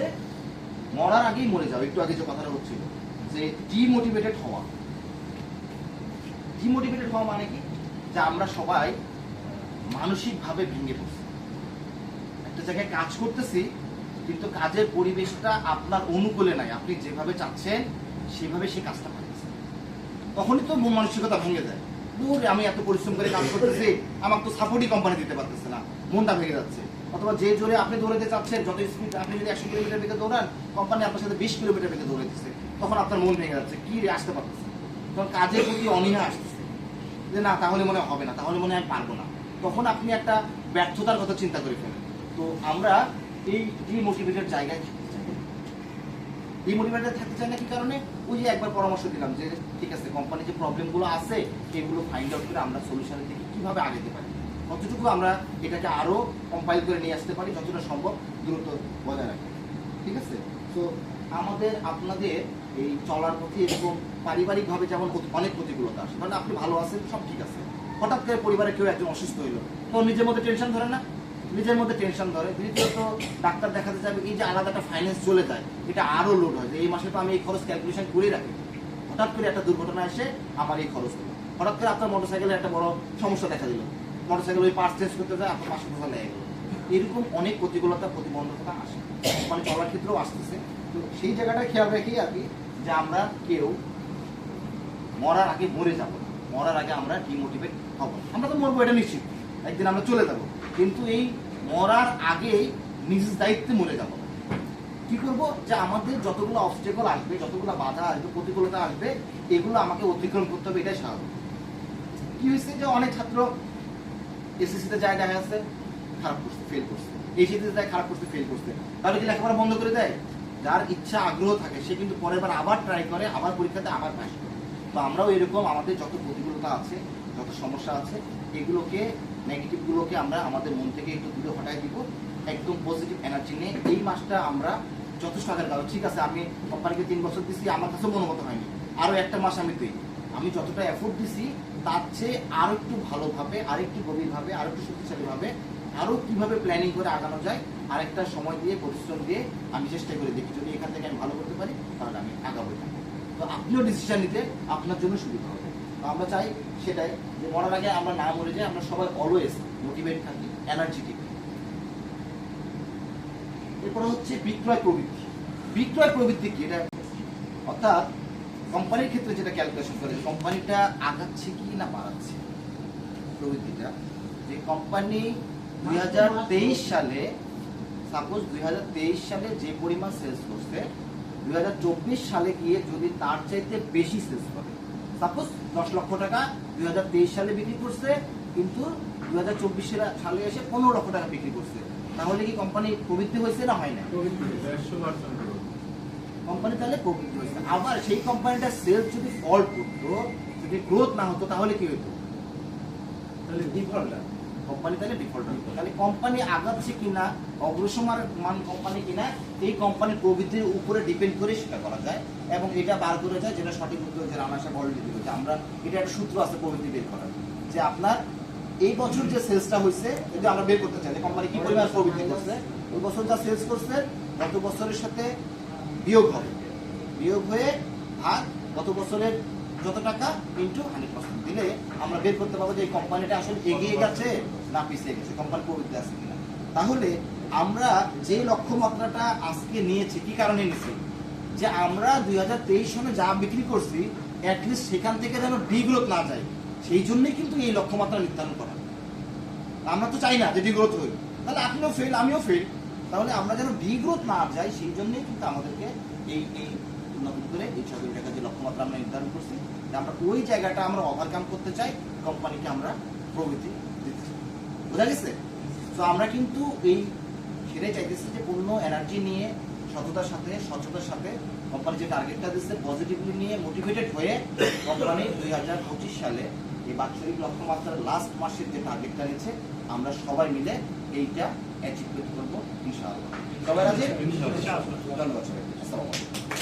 হচ্ছে মরার আগেই মরে যাও একটু আগে যে কথাটা হচ্ছিল, যে ডিমোটিভেটেড হওয়া। ডিমোটিভেটেড হওয়া মানে কি? যে আমরা সবাই মানসিকভাবে ভেঙে পড়ছি। একটা জায়গায় কাজ করতেছি, কিন্তু কাজের পরিবেশটা আপনার অনুকূলে নাই। আপনি যেভাবে চাচ্ছেন, সেভাবে সে কাজটা পাচ্ছে তখনই তো মন মানসিকতা ভেঙে যায়। আমি এত পরিশ্রম করে কাজ করতেছি, আমাকে তো সাপোর্টই কোম্পানি দিতে পারতেছে না। মনটা ভেঙে যাচ্ছে। অথবা যে জোরে আপনি দৌড়াতে চাচ্ছেন, যত স্পিড আপনি যদি একশো কিলোমিটার বেগে দৌড়ান কোম্পানি আপনার সাথে বিশ কিলোমিটার বেগে দৌড়ে দিচ্ছে তখন আপনার মন ভেঙে যাচ্ছে, কি আসতে পারতেছে তখন কাজের প্রতি অনীহা আসতেছে। যে না, তাহলে মনে হবে না, তাহলে মনে হয় পারব না। তখন আপনি একটা ব্যর্থতার কথা চিন্তা করে ফেলেন। তো আমরা এই ডিমোটিভেটেড জায়গায় থাকতে চাই। ডিমোটিভেটেড থাকতে চাই না কি কারণে? ওই যে একবার পরামর্শ দিলাম যে, ঠিক আছে কোম্পানির যে প্রবলেমগুলো আছে, এগুলো ফাইন্ড আউট করে আমরা সলিউশনের দিকে কীভাবে আগাতে পারি? কতটুকু আমরা এটাকে আরও কম্পাইল করে নিয়ে আসতে পারি যতটা সম্ভব দূরত্ব বজায় রাখি ঠিক আছে? তো আমাদের, আপনাদের এই চলার পথে এরকম পারিবারিকভাবে যেমন অনেক প্রতিকূলতা আসে কারণ আপনি ভালো আছেন, সব ঠিক আছে। হঠাৎ করে পরিবারে কেউ একজন অসুস্থ হইল। তো নিজের মধ্যে টেনশন ধরে না? নিজের মধ্যে টেনশন ধরে। দ্বিতীয়ত, ডাক্তার দেখাতে যাবে, এই যে আলাদা একটা ফাইন্যান্স চলে যায়, এটা আরও লোড হয় যে এই মাসে তো আমি এই খরচ ক্যালকুলেশন করে রাখি। হঠাৎ করে একটা দুর্ঘটনা এসে আমার এই খরচ হলো। হঠাৎ করে আপনার মোটরসাইকেলের একটা বড় সমস্যা দেখা দিল। মোটরসাইকেল ওই পার্টস চেঞ্জ করতে যায় আপনার পাঁচশো টাকা লেগে এরকম অনেক প্রতিকূলতা, প্রতিবন্ধকতা আসে। মানে চলার ক্ষেত্রেও আসতেছে। তো সেই জায়গাটা খেয়াল রেখেই আর কি যে আমরা কেউ মরার আগে মরে যাব মরার আগে আমরা ডিমোটিভেট হব আমরা তো মরবো, এটা নিশ্চিত। একদিন আমরা চলে যাব। কিন্তু এই মরার আগেই নিজ দায়িত্বে মরে যাব। কি করব? যে আমাদের যতগুলো অবস্টেকল আসবে, যতগুলো বাধা আসবে, প্রতিকূলতা আসবে, এগুলো আমাকে অতিক্রম করতে হবে, এটাই স্বাভাবিক। কি হয়েছে যে অনেক ছাত্র এসএসসিতে যায় দেখা যাচ্ছে খারাপ করছে ফেল করছে। এসিতে যায় খারাপ করছে ফেল করছে। তাহলে কি লেখাপড়া বন্ধ করে দেয়? যার ইচ্ছা, আগ্রহ থাকে, সে কিন্তু পরের বার আবার ট্রাই করে, আবার পরীক্ষাতে আবার পাস করে। তো আমরাও এরকম, আমাদের যত প্রতিকূলতা আছে, যত সমস্যা আছে, এগুলোকে নেগেটিভগুলোকে আমরা আমাদের মন থেকে একটু দূরে হটাই দিব। একদম পজিটিভ এনার্জি নিয়ে। এই মাসটা আমরা যথেষ্ট আগে লাগাবো ঠিক আছে, আমি কোম্পানিকে তিন বছর দিচ্ছি আমার কাছে মনোমত হয়নি। আরও একটা মাস আমি দিই। আমি যতটা এফোর্ট দিছি তার চেয়ে আরও একটু ভালোভাবে, আরেকটু গভীরভাবে আরও একটু শক্তিশালীভাবে আরও কীভাবে প্ল্যানিং করে আগানো যায়, আরেকটা সময় দিয়ে, পরিশ্রম দিয়ে আমি চেষ্টা করে দেখি। যদি এখান থেকে আমি ভালো করতে পারি, তাহলে আমি আগাবো। তো আপনিও ডিসিশন নিতে আপনার জন্য সুবিধা হবে। তো আমরা চাই সেটাই যে মরার আগে আমরা না মরে যাই, আমরা সবাই অলওয়েজ মোটিভেট থাকি এনার্জেটিক এরপরে হচ্ছে বিক্রয় প্রবৃত্তি। বিক্রয় প্রবৃত্তি কি? এটা অর্থাৎ কোম্পানির ক্ষেত্রে যেটা ক্যালকুলেশন করে কোম্পানিটা আগাচ্ছে কি না বাড়াচ্ছে? প্রবৃত্তিটা। যে কোম্পানি দুই হাজার তেইশ সালে সাপোজ দুই হাজার তেইশ সালে যে পরিমাণ সেলস করছে, দুই হাজার চব্বিশ সালে গিয়ে যদি তার চাইতে বেশি সেলস করে সাপোজ দশ লক্ষ টাকা দুই হাজার তেইশ সালে বিক্রি করছে, কিন্তু দুই হাজার চব্বিশ সালে এসে পনেরো লক্ষ টাকা বিক্রি করছে, তাহলে কি কোম্পানি প্রবৃদ্ধি হয়েছে না হয় না কোম্পানি তাহলে প্রবৃদ্ধি হয়েছে। আবার সেই কোম্পানিটার সেলস যদি ফল করতো যদি গ্রোথ না হতো তাহলে কি হতো তাহলে ডিফল্ট কোম্পানি তাহলে ডিফল্ট হতো তাহলে কোম্পানি আগাচ্ছে কিনা অগ্রসমার মান কোম্পানি কিনা এই কোম্পানির প্রবৃদ্ধির উপরে ডিপেন্ড করে সেটা করা যায় এবং এটা বার করে যায় যেটা সঠিক উত্তর যে রানা সাহেব অলরেডি যে আমরা এটা একটা সূত্র আছে প্রবৃদ্ধি বের করার যে আপনার এই বছর যে সেলসটা হয়েছে যদি আমরা বের করতে চাই যে কোম্পানি কি পরিমাণ প্রবৃদ্ধি করছে ওই বছর যা সেলস করছে গত বছরের সাথে বিয়োগ হবে। বিয়োগ হয়ে ভাগ গত বছরের যত টাকা ইন্টু হান্ড্রেড পার্সেন্ট দিলে আমরা বের করতে পারব যে এই কোম্পানিটা আসলে এগিয়ে গেছে না পিছিয়ে গেছে, কোম্পানি প্রবৃদ্ধি আছে কিনা। তাহলে আমরা যে লক্ষ্যমাত্রাটা আজকে নিয়েছি, কি কারণে নিয়েছি? যে আমরা দুই হাজার তেইশ সনে যা বিক্রি করছি অ্যাটলিস্ট সেখান থেকে যেন ডিগ্রোথ না যায়, সেই জন্যই কিন্তু এই লক্ষ্যমাত্রা নির্ধারণ করা। আমরা তো চাই না যে ডিগ্রোথ হই তাহলে আপনিও ফেল আমিও ফেল তাহলে আমরা যেন ডিগ্রোথ না যাই, সেই জন্যই কিন্তু আমাদেরকে এই এই করে এই ছবির টাকা যে লক্ষ্যমাত্রা আমরা নির্ধারণ করছি আমরা ওই জায়গাটা আমরা ওভারকাম করতে চাই কোম্পানিকে আমরা প্রবৃত্তি দিতে চাই। বোঝা গেছে? তো আমরা কিন্তু এই সেটাই চাইতেছি যে পূর্ণ এনার্জি নিয়ে, সততার সাথে, স্বচ্ছতার সাথে কোম্পানি যে টার্গেটটা দিচ্ছে পজিটিভলি নিয়ে মোটিভেটেড হয়ে কোম্পানি দুই হাজার পঁচিশ সালে এই বাৎসরিক লক্ষ্যমাত্রার লাস্ট মাসের যে টার্গেটটা নিচ্ছে, আমরা সবাই মিলে এইটা অ্যাচিভমেন্ট করব ইনশাআল্লাহ। সবাই আছে ধন্যবাদ সবাই